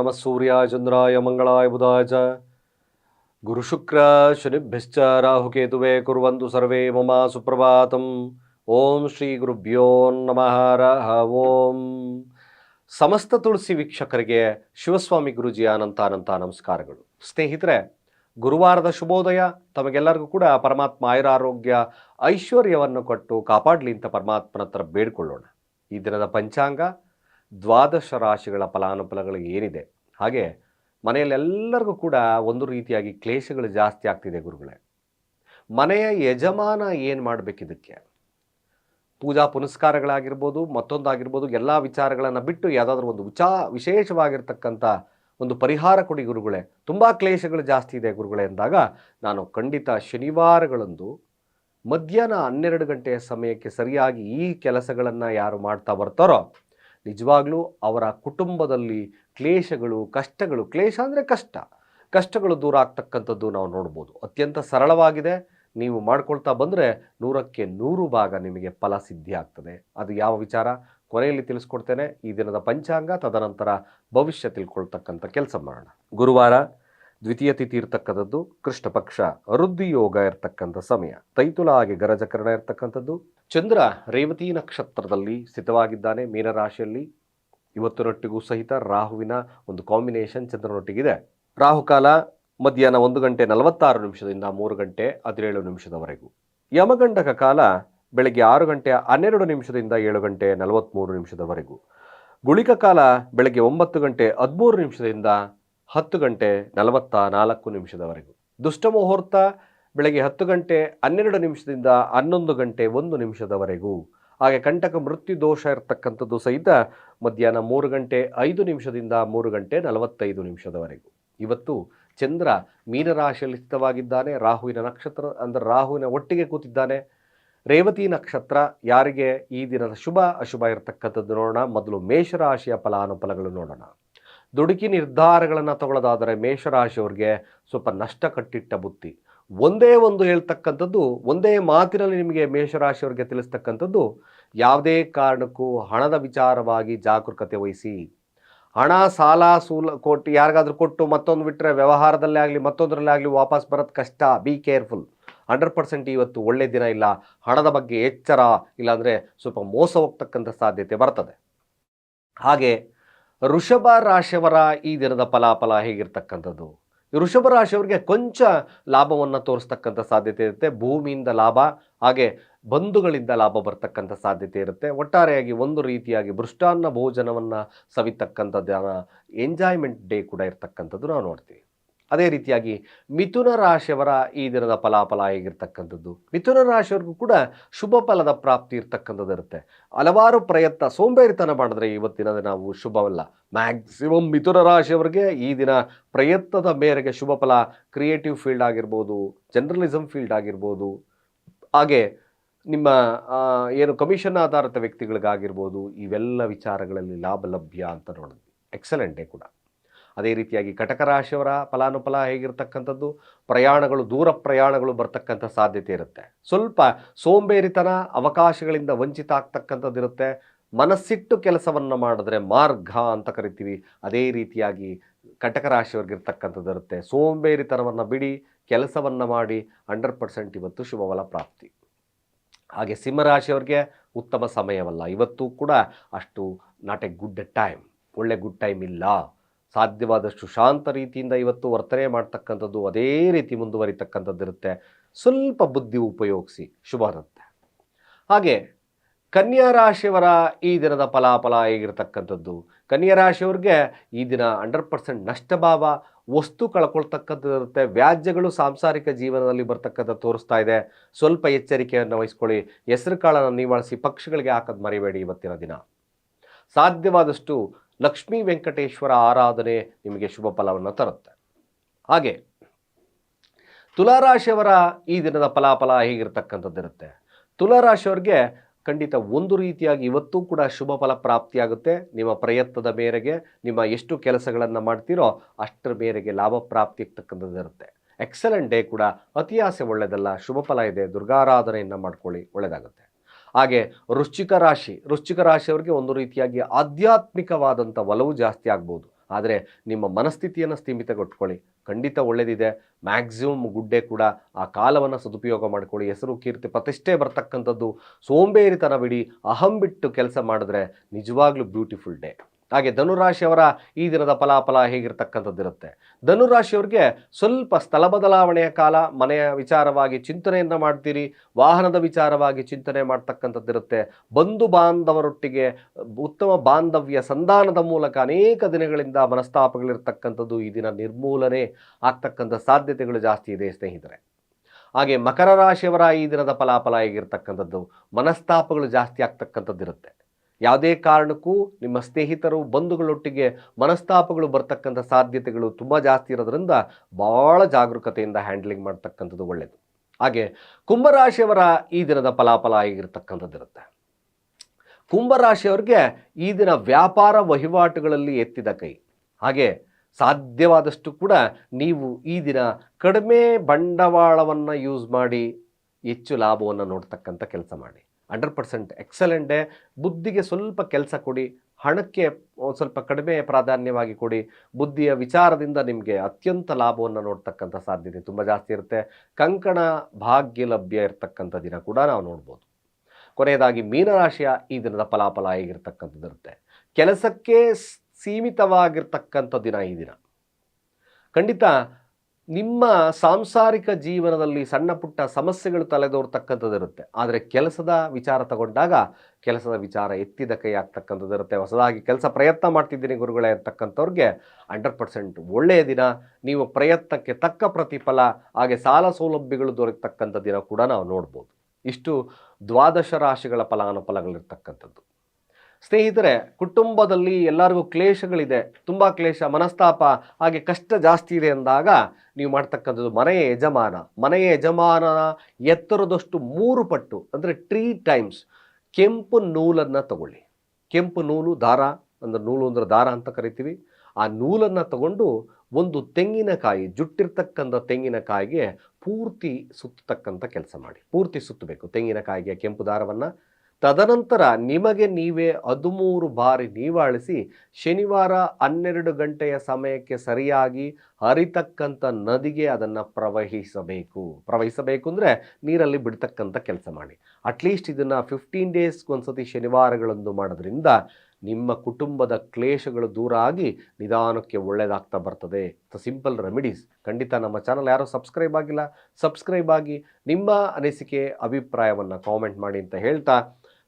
ನಮಃ ಸೂರ್ಯ ಚಂದ್ರಾಯ ಮಂಗಳಾಯ ಬುಧಾಯ ಗುರುಶುಕ್ರ ಶನಿಭ್ಯಶ್ಚ ರಾಹುಕೇತುವೆ ಕುರುವಂತು ಸರ್ವೇ ಮಮ ಸುಪ್ರಭಾತಂ ಓಂ ಶ್ರೀ ಗುರುಭ್ಯೋ ನಮಃ ರಹ ಓಂ ಸಮಸ್ತ ತುಳಸಿ ವೀಕ್ಷಕರಿಗೆ ಶಿವಸ್ವಾಮಿ ಗುರುಜಿಯ ಅನಂತ ಅನಂತ ನಮಸ್ಕಾರಗಳು. ಸ್ನೇಹಿತರೆ, ಗುರುವಾರದ ಶುಭೋದಯ, ತಮಗೆಲ್ಲರಿಗೂ ಕೂಡ ಪರಮಾತ್ಮ ಆಯುರಾರೋಗ್ಯ, ಐಶ್ವರ್ಯವನ್ನು ಕೊಟ್ಟು ಕಾಪಾಡಲಿ ಅಂತ ಪರಮಾತ್ಮನ ಹತ್ರ ಬೇಡಿಕೊಳ್ಳೋಣ. ಈ ದಿನದ ಪಂಚಾಂಗ ದ್ವಾದಶ ರಾಶಿಗಳ ಫಲಾನುಫಲಗಳು ಏನಿದೆ? ಹಾಗೆ ಮನೆಯಲ್ಲೆಲ್ಲರಿಗೂ ಕೂಡ ಒಂದು ರೀತಿಯಾಗಿ ಕ್ಲೇಶಗಳು ಜಾಸ್ತಿ ಆಗ್ತಿದೆ ಗುರುಗಳೇ. ಮನೆಯ ಯಜಮಾನ ಏನು ಮಾಡಬೇಕಿದಕ್ಕೆ? ಪೂಜಾ ಪುನಸ್ಕಾರಗಳಾಗಿರ್ಬೋದು, ಮತ್ತೊಂದಾಗಿರ್ಬೋದು, ಎಲ್ಲ ವಿಚಾರಗಳನ್ನು ಬಿಟ್ಟು ಯಾವುದಾದ್ರೂ ಒಂದು ವಿಚಾ, ವಿಶೇಷವಾಗಿರ್ತಕ್ಕಂಥ ಒಂದು ಪರಿಹಾರ ಕೊಡಿ ಗುರುಗಳೇ. ತುಂಬ ಕ್ಲೇಶಗಳು ಜಾಸ್ತಿ ಇದೆ ಗುರುಗಳೇ ಎಂದಾಗ ನಾನು ಖಂಡಿತ ಶನಿವಾರಗಳಂದು ಮಧ್ಯಾಹ್ನ ಹನ್ನೆರಡು ಗಂಟೆಯ ಸಮಯಕ್ಕೆ ಸರಿಯಾಗಿ ಈ ಕೆಲಸಗಳನ್ನು ಯಾರು ಮಾಡ್ತಾ ಬರ್ತಾರೋ ನಿಜವಾಗ್ಲೂ ಅವರ ಕುಟುಂಬದಲ್ಲಿ ಕ್ಲೇಶಗಳು, ಕಷ್ಟಗಳು, ಕ್ಲೇಶ ಅಂದರೆ ಕಷ್ಟ. ಕಷ್ಟಗಳು ದೂರ ಆಗ್ತಕ್ಕಂಥದ್ದು ನಾವು ನೋಡ್ಬೋದು. ಅತ್ಯಂತ ಸರಳವಾಗಿದೆ. ನೀವು ಮಾಡ್ಕೊಳ್ತಾ ಬಂದರೆ ನೂರಕ್ಕೆ ನೂರು ಭಾಗ ನಿಮಗೆ ಫಲ ಸಿದ್ಧಿ ಆಗ್ತದೆ. ಅದು ಯಾವ ವಿಚಾರ? ಕೊನೆಯಲ್ಲಿ ತಿಳಿಸ್ಕೊಡ್ತೇನೆ. ಈ ದಿನದ ಪಂಚಾಂಗ, ತದನಂತರ ಭವಿಷ್ಯ ತಿಳ್ಕೊಳ್ತಕ್ಕಂಥ ಕೆಲಸ ಮಾಡೋಣ. ಗುರುವಾರ ದ್ವಿತೀಯ ತಿಥಿ ಇರ್ತಕ್ಕಂಥದ್ದು ಕೃಷ್ಣ ಪಕ್ಷ. ಅರುದ್ಧಿ ಯೋಗ ಇರ್ತಕ್ಕಂಥ ಸಮಯ. ತೈತುಲ ಹಾಗೆ ಗರಜಕರಣ ಇರ್ತಕ್ಕಂಥದ್ದು. ಚಂದ್ರ ರೇವತಿ ನಕ್ಷತ್ರದಲ್ಲಿ ಸ್ಥಿತವಾಗಿದ್ದಾನೆ ಮೀನರಾಶಿಯಲ್ಲಿ ಇವತ್ತಿನೊಟ್ಟಿಗೂ ಸಹಿತ ರಾಹುವಿನ ಒಂದು ಕಾಂಬಿನೇಷನ್ ಚಂದ್ರನೊಟ್ಟಿಗಿದೆ. ರಾಹುಕಾಲ ಮಧ್ಯಾಹ್ನ ಒಂದು ಗಂಟೆ ನಲವತ್ತಾರು ನಿಮಿಷದಿಂದ ಮೂರು ಗಂಟೆ ಹದಿನೇಳು ನಿಮಿಷದವರೆಗೂ. ಯಮಗಂಡಕ ಕಾಲ ಬೆಳಗ್ಗೆ ಆರು ಗಂಟೆ ಹನ್ನೆರಡು ನಿಮಿಷದಿಂದ ಏಳು ಗಂಟೆ ನಲವತ್ತ್ಮೂರು ನಿಮಿಷದವರೆಗೂ. ಗುಳಿಕ ಕಾಲ ಬೆಳಗ್ಗೆ ಒಂಬತ್ತು ಗಂಟೆ ಹದಿಮೂರು ನಿಮಿಷದಿಂದ ಹತ್ತು ಗಂಟೆ ನಲವತ್ತ ನಾಲ್ಕು ನಿಮಿಷದವರೆಗೂ. ದುಷ್ಟ ಮುಹೂರ್ತ ಬೆಳಗ್ಗೆ ಹತ್ತು ಗಂಟೆ ಹನ್ನೆರಡು ನಿಮಿಷದಿಂದ ಹನ್ನೊಂದು ಗಂಟೆ ಒಂದು ನಿಮಿಷದವರೆಗೂ. ಹಾಗೆ ಕಂಟಕ ಮೃತ್ಯು ದೋಷ ಇರತಕ್ಕಂಥದ್ದು ಸಹಿತ ಮಧ್ಯಾಹ್ನ ಮೂರು ಗಂಟೆ ಐದು ನಿಮಿಷದಿಂದ ಮೂರು ಗಂಟೆ ನಲವತ್ತೈದು ನಿಮಿಷದವರೆಗೂ. ಇವತ್ತು ಚಂದ್ರ ಮೀನರಾಶಿಯಲ್ಲಿ ಸ್ಥಿತವಾಗಿದ್ದಾನೆ. ರಾಹುವಿನ ನಕ್ಷತ್ರ, ಅಂದರೆ ರಾಹುವಿನ ಒಟ್ಟಿಗೆ ಕೂತಿದ್ದಾನೆ. ರೇವತಿ ನಕ್ಷತ್ರ ಯಾರಿಗೆ ಈ ದಿನದ ಶುಭ ಅಶುಭ ಇರತಕ್ಕಂಥದ್ದು ನೋಡೋಣ. ಮೊದಲು ಮೇಷರಾಶಿಯ ಫಲಾನುಫಲಗಳು ನೋಡೋಣ. ದುಡುಕಿ ನಿರ್ಧಾರಗಳನ್ನು ತಗೊಳ್ಳೋದಾದರೆ ಮೇಷರಾಶಿಯವ್ರಿಗೆ ಸ್ವಲ್ಪ ನಷ್ಟ ಕಟ್ಟಿಟ್ಟ ಬುತ್ತಿ. ಒಂದೇ ಒಂದು ಹೇಳ್ತಕ್ಕಂಥದ್ದು, ಒಂದೇ ಮಾತಿನಲ್ಲಿ ನಿಮಗೆ ಮೇಷರಾಶಿಯವ್ರಿಗೆ ತಿಳಿಸ್ತಕ್ಕಂಥದ್ದು, ಯಾವುದೇ ಕಾರಣಕ್ಕೂ ಹಣದ ವಿಚಾರವಾಗಿ ಜಾಗರೂಕತೆ ವಹಿಸಿ. ಹಣ, ಸಾಲ, ಸೂಲ ಕೊಟ್ಟು ಯಾರಿಗಾದ್ರೂ ಕೊಟ್ಟು ಮತ್ತೊಂದು ಬಿಟ್ಟರೆ ವ್ಯವಹಾರದಲ್ಲೇ ಆಗಲಿ, ಮತ್ತೊಂದರಲ್ಲೇ ಆಗಲಿ ವಾಪಸ್ ಬರೋದು ಕಷ್ಟ. ಬಿ ಕೇರ್ಫುಲ್ ಹಂಡ್ರೆಡ್ ಪರ್ಸೆಂಟ್ ಇವತ್ತು ಒಳ್ಳೆ ದಿನ ಇಲ್ಲ. ಹಣದ ಬಗ್ಗೆ ಎಚ್ಚರ, ಇಲ್ಲಾಂದರೆ ಸ್ವಲ್ಪ ಮೋಸ ಹೋಗ್ತಕ್ಕಂಥ ಸಾಧ್ಯತೆ ಬರ್ತದೆ. ಹಾಗೆ ವೃಷಭ ರಾಶಿಯವರ ಈ ದಿನದ ಫಲಾಫಲ ಹೇಗಿರ್ತಕ್ಕಂಥದ್ದು? ಋಷಭ ರಾಶಿಯವರಿಗೆ ಕೊಂಚ ಲಾಭವನ್ನು ತೋರಿಸ್ತಕ್ಕಂಥ ಸಾಧ್ಯತೆ ಇರುತ್ತೆ. ಭೂಮಿಯಿಂದ ಲಾಭ, ಹಾಗೆ ಬಂಧುಗಳಿಂದ ಲಾಭ ಬರ್ತಕ್ಕಂಥ ಸಾಧ್ಯತೆ ಇರುತ್ತೆ. ಒಟ್ಟಾರೆಯಾಗಿ ಒಂದು ರೀತಿಯಾಗಿ ಭೃಷ್ಟಾನ್ನ ಭೋಜನವನ್ನು ಸವಿತಕ್ಕಂಥದ್ದು ಎಂಜಾಯ್ಮೆಂಟ್ ಡೇ ಕೂಡ ಇರ್ತಕ್ಕಂಥದ್ದು ನಾವು ನೋಡ್ತೀವಿ. ಅದೇ ರೀತಿಯಾಗಿ ಮಿಥುನ ರಾಶಿಯವರ ಈ ದಿನದ ಫಲಾಫಲ ಹೇಗಿರ್ತಕ್ಕಂಥದ್ದು? ಮಿಥುನ ರಾಶಿಯವ್ರಿಗೂ ಕೂಡ ಶುಭ ಫಲದ ಪ್ರಾಪ್ತಿ ಇರ್ತಕ್ಕಂಥದ್ದು ಇರುತ್ತೆ. ಹಲವಾರು ಪ್ರಯತ್ನ, ಸೋಂಬೇರಿತನ ಮಾಡಿದ್ರೆ ಇವತ್ತಿನ ನಾವು ಶುಭವಲ್ಲ. ಮ್ಯಾಕ್ಸಿಮಮ್ ಮಿಥುನ ರಾಶಿಯವರಿಗೆ ಈ ದಿನ ಪ್ರಯತ್ನದ ಮೇರೆಗೆ ಶುಭ ಫಲ ಕ್ರಿಯೇಟಿವ್ ಫೀಲ್ಡ್ ಆಗಿರ್ಬೋದು ಜರ್ನಲಿಸಮ್ ಫೀಲ್ಡ್ ಆಗಿರ್ಬೋದು, ಹಾಗೆ ನಿಮ್ಮ ಏನು ಕಮಿಷನ್ ಆಧಾರಿತ ವ್ಯಕ್ತಿಗಳಿಗಾಗಿರ್ಬೋದು, ಇವೆಲ್ಲ ವಿಚಾರಗಳಲ್ಲಿ ಲಾಭ ಲಭ್ಯ ಅಂತ ನೋಡಿದ್ವಿ. ಎಕ್ಸಲೆಂಟೇ ಕೂಡ. ಅದೇ ರೀತಿಯಾಗಿ ಕಟಕ ರಾಶಿಯವರ ಫಲಾನುಫಲ ಹೇಗಿರ್ತಕ್ಕಂಥದ್ದು? ಪ್ರಯಾಣಗಳು, ದೂರ ಪ್ರಯಾಣಗಳು ಬರ್ತಕ್ಕಂಥ ಸಾಧ್ಯತೆ ಇರುತ್ತೆ. ಸ್ವಲ್ಪ ಸೋಂಬೇರಿತನ, ಅವಕಾಶಗಳಿಂದ ವಂಚಿತ ಆಗ್ತಕ್ಕಂಥದ್ದು ಇರುತ್ತೆ. ಮನಸ್ಸಿಟ್ಟು ಕೆಲಸವನ್ನು ಮಾಡಿದ್ರೆ ಮಾರ್ಗ ಅಂತ ಕರಿತೀವಿ. ಅದೇ ರೀತಿಯಾಗಿ ಕಟಕ ರಾಶಿಯವ್ರಿಗಿರ್ತಕ್ಕಂಥದ್ದು ಇರುತ್ತೆ. ಸೋಂಬೇರಿತನವನ್ನು ಬಿಡಿ, ಕೆಲಸವನ್ನು ಮಾಡಿ, ಹಂಡ್ರೆಡ್ ಪರ್ಸೆಂಟ್ ಇವತ್ತು ಶುಭಫಲ ಪ್ರಾಪ್ತಿ. ಹಾಗೆ ಸಿಂಹರಾಶಿಯವ್ರಿಗೆ ಉತ್ತಮ ಸಮಯವಲ್ಲ. ಇವತ್ತು ಕೂಡ ಅಷ್ಟು ನಾಟ್ ಎ ಗುಡ್ ಟೈಮ್. ಒಳ್ಳೆ ಗುಡ್ ಟೈಮ್ ಇಲ್ಲ. ಸಾಧ್ಯವಾದಷ್ಟು ಶಾಂತ ರೀತಿಯಿಂದ ಇವತ್ತು ವರ್ತನೆ ಮಾಡ್ತಕ್ಕಂಥದ್ದು ಅದೇ ರೀತಿ ಮುಂದುವರಿತಕ್ಕಂಥದ್ದು ಇರುತ್ತೆ ಸ್ವಲ್ಪ ಬುದ್ಧಿ ಉಪಯೋಗಿಸಿ. ಇರುತ್ತೆ ಹಾಗೆ ಕನ್ಯಾ ರಾಶಿಯವರ ಈ ದಿನದ ಫಲಾಫಲ ಹೇಗಿರ್ತಕ್ಕಂಥದ್ದು? ಕನ್ಯಾ ರಾಶಿಯವ್ರಿಗೆ ಈ ದಿನ ಹಂಡ್ರೆಡ್ ಪರ್ಸೆಂಟ್ ನಷ್ಟಭಾವ, ವಸ್ತು ಕಳ್ಕೊಳ್ತಕ್ಕಂಥದ್ದು ಇರುತ್ತೆ ವ್ಯಾಜ್ಯಗಳು ಸಾಂಸಾರಿಕ ಜೀವನದಲ್ಲಿ ಬರ್ತಕ್ಕಂಥ ತೋರಿಸ್ತಾ ಇದೆ. ಸ್ವಲ್ಪ ಎಚ್ಚರಿಕೆಯನ್ನು ವಹಿಸ್ಕೊಳ್ಳಿ. ಹೆಸರು ಕಾಳನ್ನು ನಿವಾಳಿಸಿ, ಪಕ್ಷಗಳಿಗೆ ಹಾಕೋದು ಮರಿಬೇಡಿ ಇವತ್ತಿನ ದಿನ. ಸಾಧ್ಯವಾದಷ್ಟು ಲಕ್ಷ್ಮೀ ವೆಂಕಟೇಶ್ವರ ಆರಾಧನೆ ನಿಮಗೆ ಶುಭ ಫಲವನ್ನು ತರುತ್ತೆ. ಹಾಗೆ ತುಲಾರಾಶಿಯವರ ಈ ದಿನದ ಫಲಾಫಲ ಹೇಗಿರ್ತಕ್ಕಂಥದ್ದಿರುತ್ತೆ ತುಲಾರಾಶಿಯವ್ರಿಗೆ ಖಂಡಿತ ಒಂದು ರೀತಿಯಾಗಿ ಇವತ್ತೂ ಕೂಡ ಶುಭ ಫಲ ಪ್ರಾಪ್ತಿಯಾಗುತ್ತೆ. ನಿಮ್ಮ ಪ್ರಯತ್ನದ ಮೇರೆಗೆ ನಿಮ್ಮ ಎಷ್ಟು ಕೆಲಸಗಳನ್ನು ಮಾಡ್ತೀರೋ ಅಷ್ಟರ ಮೇರೆಗೆ ಲಾಭ ಪ್ರಾಪ್ತಿ ಇರ್ತಕ್ಕಂಥದ್ದಿರುತ್ತೆ ಎಕ್ಸಲೆಂಟ್ ಡೇ ಕೂಡ ಅತಿ ಆಸೆ ಒಳ್ಳೆಯದಲ್ಲ ಶುಭ ಫಲ ಇದೆ. ದುರ್ಗಾರಾಧನೆಯನ್ನು ಮಾಡ್ಕೊಳ್ಳಿ. ಒಳ್ಳೆಯದಾಗುತ್ತೆ ಹಾಗೆ ವೃಶ್ಚಿಕ ರಾಶಿ, ವೃಶ್ಚಿಕ ರಾಶಿಯವರಿಗೆ ಒಂದು ರೀತಿಯಾಗಿ ಆಧ್ಯಾತ್ಮಿಕವಾದಂಥ ಒಲವು ಜಾಸ್ತಿ ಆಗ್ಬೋದು. ಆದರೆ ನಿಮ್ಮ ಮನಸ್ಥಿತಿಯನ್ನು ಸ್ಥೀಮಿತಗೊಟ್ಕೊಳ್ಳಿ. ಖಂಡಿತ ಒಳ್ಳೆಯದಿದೆ ಮ್ಯಾಕ್ಸಿಮಮ್ ಗುಡ್ಡೆ ಕೂಡ ಆ ಕಾಲವನ್ನು ಸದುಪಯೋಗ ಮಾಡ್ಕೊಳ್ಳಿ. ಹೆಸರು, ಕೀರ್ತಿ, ಪ್ರತಿಷ್ಠೆ ಬರ್ತಕ್ಕಂಥದ್ದು ಸೋಂಬೇರಿತನ ಬಿಡಿ ಅಹಂ ಬಿಟ್ಟು ಕೆಲಸ ಮಾಡಿದ್ರೆ ನಿಜವಾಗ್ಲೂ ಬ್ಯೂಟಿಫುಲ್ ಡೇ. ಹಾಗೆ ಧನುರಾಶಿಯವರ ಈ ದಿನದ ಫಲಾಫಲ ಹೇಗಿರ್ತಕ್ಕಂಥದ್ದಿರುತ್ತೆ? ಧನುರಾಶಿಯವ್ರಿಗೆ ಸ್ವಲ್ಪ ಸ್ಥಳ ಬದಲಾವಣೆಯ ಕಾಲ, ಮನೆಯ ವಿಚಾರವಾಗಿ ಚಿಂತನೆಯನ್ನು ಮಾಡ್ತೀರಿ, ವಾಹನದ ವಿಚಾರವಾಗಿ ಚಿಂತನೆ ಮಾಡ್ತಕ್ಕಂಥದ್ದಿರುತ್ತೆ. ಬಂಧು ಬಾಂಧವರೊಟ್ಟಿಗೆ ಉತ್ತಮ ಬಾಂಧವ್ಯ ಸಂಧಾನದ ಮೂಲಕ ಅನೇಕ ದಿನಗಳಿಂದ ಮನಸ್ತಾಪಗಳಿರ್ತಕ್ಕಂಥದ್ದು ಈ ದಿನ ನಿರ್ಮೂಲನೆ ಆಗ್ತಕ್ಕಂಥ ಸಾಧ್ಯತೆಗಳು ಜಾಸ್ತಿ ಇದೆ ಸ್ನೇಹಿತರೆ. ಹಾಗೆ ಮಕರ ರಾಶಿಯವರ ಈ ದಿನದ ಫಲಾಫಲ ಹೇಗಿರ್ತಕ್ಕಂಥದ್ದು? ಮನಸ್ತಾಪಗಳು ಜಾಸ್ತಿ ಆಗ್ತಕ್ಕಂಥದ್ದಿರುತ್ತೆ. ಯಾವುದೇ ಕಾರಣಕ್ಕೂ ನಿಮ್ಮ ಸ್ನೇಹಿತರು, ಬಂಧುಗಳೊಟ್ಟಿಗೆ ಮನಸ್ತಾಪಗಳು ಬರ್ತಕ್ಕಂಥ ಸಾಧ್ಯತೆಗಳು ತುಂಬ ಜಾಸ್ತಿ ಇರೋದ್ರಿಂದ ಭಾಳ ಜಾಗರೂಕತೆಯಿಂದ ಹ್ಯಾಂಡ್ಲಿಂಗ್ ಮಾಡ್ತಕ್ಕಂಥದ್ದು ಒಳ್ಳೆಯದು ಹಾಗೆ ಕುಂಭರಾಶಿಯವರ ಈ ದಿನದ ಫಲಾಫಲ ಆಗಿರ್ತಕ್ಕಂಥದ್ದಿರುತ್ತೆ. ಕುಂಭರಾಶಿಯವರಿಗೆ ಈ ದಿನ ವ್ಯಾಪಾರ ವಹಿವಾಟುಗಳಲ್ಲಿ ಎತ್ತಿದ ಕೈ. ಹಾಗೆ ಸಾಧ್ಯವಾದಷ್ಟು ಕೂಡ ನೀವು ಈ ದಿನ ಕಡಿಮೆ ಬಂಡವಾಳವನ್ನು ಯೂಸ್ ಮಾಡಿ ಹೆಚ್ಚು ಲಾಭವನ್ನು ನೋಡ್ತಕ್ಕಂಥ ಕೆಲಸ ಮಾಡಿ. Hundred percent excellent. ಬುದ್ಧಿಗೆ ಸ್ವಲ್ಪ ಕೆಲಸ ಕೊಡಿ, ಹಣಕ್ಕೆ ಒಂದು ಸ್ವಲ್ಪ ಕಡಿಮೆ ಪ್ರಾಧಾನ್ಯವಾಗಿ ಕೊಡಿ. ಬುದ್ಧಿಯ ವಿಚಾರದಿಂದ ನಿಮಗೆ ಅತ್ಯಂತ ಲಾಭವನ್ನು ನೋಡ್ತಕ್ಕಂಥ ಸಾಧ್ಯತೆ ತುಂಬ ಜಾಸ್ತಿ ಇರುತ್ತೆ. ಕಂಕಣ ಭಾಗ್ಯ ಲಭ್ಯ ಇರತಕ್ಕಂಥ ದಿನ ಕೂಡ ನಾವು ನೋಡ್ಬೋದು. ಕೊನೆಯದಾಗಿ ಮೀನರಾಶಿಯ ಈ ದಿನದ ಫಲಾಫಲ ಹೇಗಿರ್ತಕ್ಕಂಥದ್ದಿರುತ್ತೆ ಕೆಲಸಕ್ಕೆ ಸೀಮಿತವಾಗಿರ್ತಕ್ಕಂಥ ದಿನ ಈ ದಿನ. ಖಂಡಿತ ನಿಮ್ಮ ಸಾಂಸಾರಿಕ ಜೀವನದಲ್ಲಿ ಸಣ್ಣ ಪುಟ್ಟ ಸಮಸ್ಯೆಗಳು ತಲೆದೋರ್ತಕ್ಕಂಥದ್ದಿರುತ್ತೆ. ಆದರೆ ಕೆಲಸದ ವಿಚಾರ ತಗೊಂಡಾಗ ಕೆಲಸದ ವಿಚಾರ ಎತ್ತಿದ ಕೈ ಆಗ್ತಕ್ಕಂಥದ್ದಿರುತ್ತೆ. ಹೊಸದಾಗಿ ಕೆಲಸ ಪ್ರಯತ್ನ ಮಾಡ್ತಿದ್ದೀನಿ ಗುರುಗಳೇ ಅಂತಕ್ಕಂಥವ್ರಿಗೆ ಹಂಡ್ರೆಡ್ ಪರ್ಸೆಂಟ್ ಒಳ್ಳೆಯ ದಿನ. ನೀವು ಪ್ರಯತ್ನಕ್ಕೆ ತಕ್ಕ ಪ್ರತಿಫಲ, ಹಾಗೆ ಸಾಲ ಸೌಲಭ್ಯಗಳು ದೊರೆತಕ್ಕಂಥ ದಿನ ಕೂಡ ನಾವು ನೋಡ್ಬೋದು. ಇಷ್ಟು ದ್ವಾದಶ ರಾಶಿಗಳ ಫಲಾನುಫಲಗಳಿರ್ತಕ್ಕಂಥದ್ದು. ಸ್ನೇಹಿತರೆ, ಕುಟುಂಬದಲ್ಲಿ ಎಲ್ಲರಿಗೂ ಕ್ಲೇಶಗಳಿದೆ, ತುಂಬ ಕ್ಲೇಶ, ಮನಸ್ತಾಪ, ಹಾಗೆ ಕಷ್ಟ ಜಾಸ್ತಿ ಇದೆ ಅಂದಾಗ ನೀವು ಮಾಡ್ತಕ್ಕಂಥದ್ದು ಮನೆಯ ಯಜಮಾನ. ಮನೆಯ ಯಜಮಾನನ ಎತ್ತರದಷ್ಟು ಮೂರು ಪಟ್ಟು, ಅಂದರೆ ತ್ರೀ ಟೈಮ್ಸ್ ಕೆಂಪು ನೂಲನ್ನು ತಗೊಳ್ಳಿ. ಕೆಂಪು ನೂಲು, ದಾರ, ಅಂದರೆ ನೂಲು ಅಂದ್ರೆ ದಾರ ಅಂತ ಕರಿತೀವಿ. ಆ ನೂಲನ್ನು ತಗೊಂಡು ಒಂದು ತೆಂಗಿನಕಾಯಿ, ಜುಟ್ಟಿರ್ತಕ್ಕಂಥ ತೆಂಗಿನಕಾಯಿಗೆ ಪೂರ್ತಿ ಸುತ್ತತಕ್ಕಂಥ ಕೆಲಸ ಮಾಡಿ. ಪೂರ್ತಿ ಸುತ್ತಬೇಕು ತೆಂಗಿನಕಾಯಿಗೆ ಕೆಂಪು ದಾರವನ್ನು. ತದನಂತರ ನಿಮಗೆ ನೀವೇ ಹದಿಮೂರು ಬಾರಿ ನೀವಾಳಿಸಿ ಶನಿವಾರ ಹನ್ನೆರಡು ಗಂಟೆಯ ಸಮಯಕ್ಕೆ ಸರಿಯಾಗಿ ಹರಿತಕ್ಕಂಥ ನದಿಗೆ ಅದನ್ನು ಪ್ರವಹಿಸಬೇಕು. ಪ್ರವಹಿಸಬೇಕು ಅಂದರೆ ನೀರಲ್ಲಿ ಬಿಡ್ತಕ್ಕಂಥ ಕೆಲಸ ಮಾಡಿ. ಅಟ್ಲೀಸ್ಟ್ ಇದನ್ನು ಫಿಫ್ಟೀನ್ ಡೇಸ್ಗೆ ಒಂದ್ಸತಿ ಶನಿವಾರಗಳಂದು ಮಾಡೋದ್ರಿಂದ ನಿಮ್ಮ ಕುಟುಂಬದ ಕ್ಲೇಶಗಳು ದೂರ ಆಗಿ ನಿಧಾನಕ್ಕೆ ಒಳ್ಳೆಯದಾಗ್ತಾ ಬರ್ತದೆ. ಸಿಂಪಲ್ ರೆಮಿಡೀಸ್ ಖಂಡಿತ ನಮ್ಮ ಚಾನಲ್ ಯಾರೋ ಸಬ್ಸ್ಕ್ರೈಬ್ ಆಗಿಲ್ಲ. ಸಬ್ಸ್ಕ್ರೈಬ್ ಆಗಿ ನಿಮ್ಮ ಅನಿಸಿಕೆ, ಅಭಿಪ್ರಾಯವನ್ನು ಕಾಮೆಂಟ್ ಮಾಡಿ ಅಂತ ಹೇಳ್ತಾ